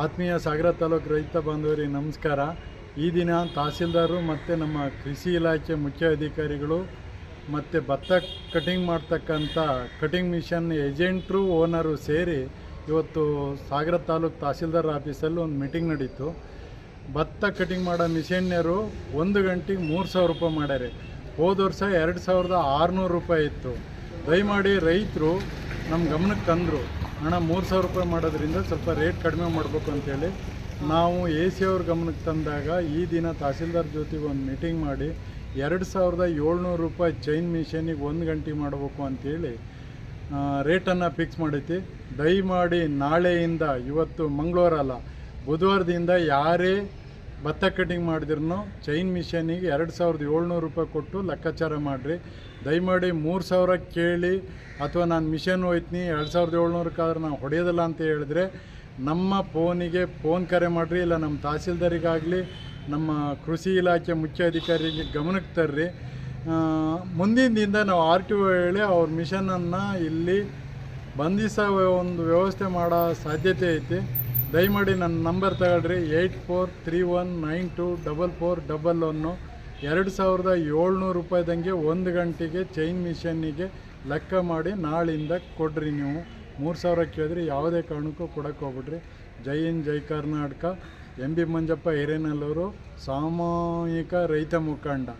ಆತ್ಮೀಯ ಸಾಗರ ತಾಲೂಕು ರೈತ ಬಾಂಧವರಿಗೆ ನಮಸ್ಕಾರ. ಈ ದಿನ ತಹಸೀಲ್ದಾರರು ಮತ್ತು ನಮ್ಮ ಕೃಷಿ ಇಲಾಖೆ ಮುಖ್ಯ ಅಧಿಕಾರಿಗಳು ಮತ್ತು ಭತ್ತ ಕಟಿಂಗ್ ಮಾಡ್ತಕ್ಕಂಥ ಕಟಿಂಗ್ ಮಿಷನ್ ಏಜೆಂಟ್ರು, ಓನರು ಸೇರಿ ಇವತ್ತು ಸಾಗರ ತಾಲೂಕು ತಹಸೀಲ್ದಾರ್ ಆಫೀಸಲ್ಲಿ ಒಂದು ಮೀಟಿಂಗ್ ನಡೀತು. ಭತ್ತ ಕಟಿಂಗ್ ಮಾಡೋ ಮಿಷನ್ನರು ಒಂದು ಗಂಟೆಗೆ ಮೂರು ಸಾವಿರ ರೂಪಾಯಿ ಮಾಡ್ಯಾರೆ. ಹೋದ ವರ್ಷ ಎರಡು ಸಾವಿರದ ಆರುನೂರು ರೂಪಾಯಿ ಇತ್ತು. ದಯಮಾಡಿ ರೈತರು ನಮ್ಮ ಗಮನಕ್ಕೆ ತಂದರು. ಹಣ ಮೂರು ಸಾವಿರ ರೂಪಾಯಿ ಮಾಡೋದ್ರಿಂದ ಸ್ವಲ್ಪ ರೇಟ್ ಕಡಿಮೆ ಮಾಡಬೇಕು ಅಂತೇಳಿ ನಾವು ಎ ಸಿ ಅವ್ರ ಗಮನಕ್ಕೆ ತಂದಾಗ ಈ ದಿನ ತಹಸೀಲ್ದಾರ್ ಜೊತೆಗೆ ಒಂದು ಮೀಟಿಂಗ್ ಮಾಡಿ ಎರಡು ಸಾವಿರದ ಏಳ್ನೂರು ರೂಪಾಯಿ ಚೈನ್ ಮಿಷನಿಗೆ ಒಂದು ಗಂಟೆ ಮಾಡಬೇಕು ಅಂತೇಳಿ ರೇಟನ್ನು ಫಿಕ್ಸ್ ಮಾಡೈತಿ ದಯಮಾಡಿ ನಾಳೆಯಿಂದ, ಇವತ್ತು ಮಂಗಳವಾರ ಅಲ್ಲ, ಬುಧವಾರದಿಂದ ಯಾರೇ ಭತ್ತ ಕಟಿಂಗ್ ಮಾಡಿದ್ರೂ ಚೈನ್ ಮಿಷನಿಗೆ ಎರಡು ಸಾವಿರದ ಏಳ್ನೂರು ರೂಪಾಯಿ ಕೊಟ್ಟು ಲೆಕ್ಕಾಚಾರ ಮಾಡಿರಿ. ದಯಮಾಡಿ ಮೂರು ಸಾವಿರ ಕೇಳಿ, ಅಥವಾ ನಾನು ಮಿಷನ್ ಹೋಯ್ತೀನಿ, ಎರಡು ಸಾವಿರದ ಏಳ್ನೂರಕ್ಕಾದ್ರೆ ನಾವು ಹೊಡೆಯೋದಿಲ್ಲ ಅಂತ ಹೇಳಿದ್ರೆ, ನಮ್ಮ ಫೋನಿಗೆ ಫೋನ್ ಕರೆ ಮಾಡಿರಿ, ಇಲ್ಲ ನಮ್ಮ ತಹಸೀಲ್ದಾರಿಗಾಗಲಿ, ನಮ್ಮ ಕೃಷಿ ಇಲಾಖೆ ಮುಖ್ಯ ಅಧಿಕಾರಿಗೆ ಗಮನಕ್ಕೆ ತರ್ರಿ. ಮುಂದಿನ ದಿನ ನಾವು ಆರ್ ಟಿ ಒ ಹೇಳಿ ಅವ್ರ ಮಿಷನನ್ನು ಇಲ್ಲಿ ಬಂಧಿಸೋ ಒಂದು ವ್ಯವಸ್ಥೆ ಮಾಡೋ ಸಾಧ್ಯತೆ ಐತಿ. ದಯಮಾಡಿ ನನ್ನ ನಂಬರ್ ತಗೊಳ್ರಿ. Eight four three one nine two double four double one. ಎರಡು ಸಾವಿರದ ಏಳ್ನೂರು ರೂಪಾಯಿದಂಗೆ ಒಂದು ಗಂಟೆಗೆ ಚೈನ್ ಮಿಷನ್ನಿಗೆ ಲೆಕ್ಕ ಮಾಡಿ ನಾಳಿಂದ ಕೊಡ್ರಿ ನೀವು. ಮೂರು ಸಾವಿರ ಕೇಳಿದ್ರೆ ಯಾವುದೇ ಕಾರಣಕ್ಕೂ ಕೊಡಕ್ಕೆ ಹೋಗ್ಬಿಡ್ರಿ. ಜೈ ಇನ್ ಜೈ ಕರ್ನಾಟಕ. ಎಂ ಬಿ ಮಂಜಪ್ಪ ಹಿರೇನಲ್ಲೂರು, ಸಾಮೂಹಿಕ ರೈತ ಮುಖಂಡ.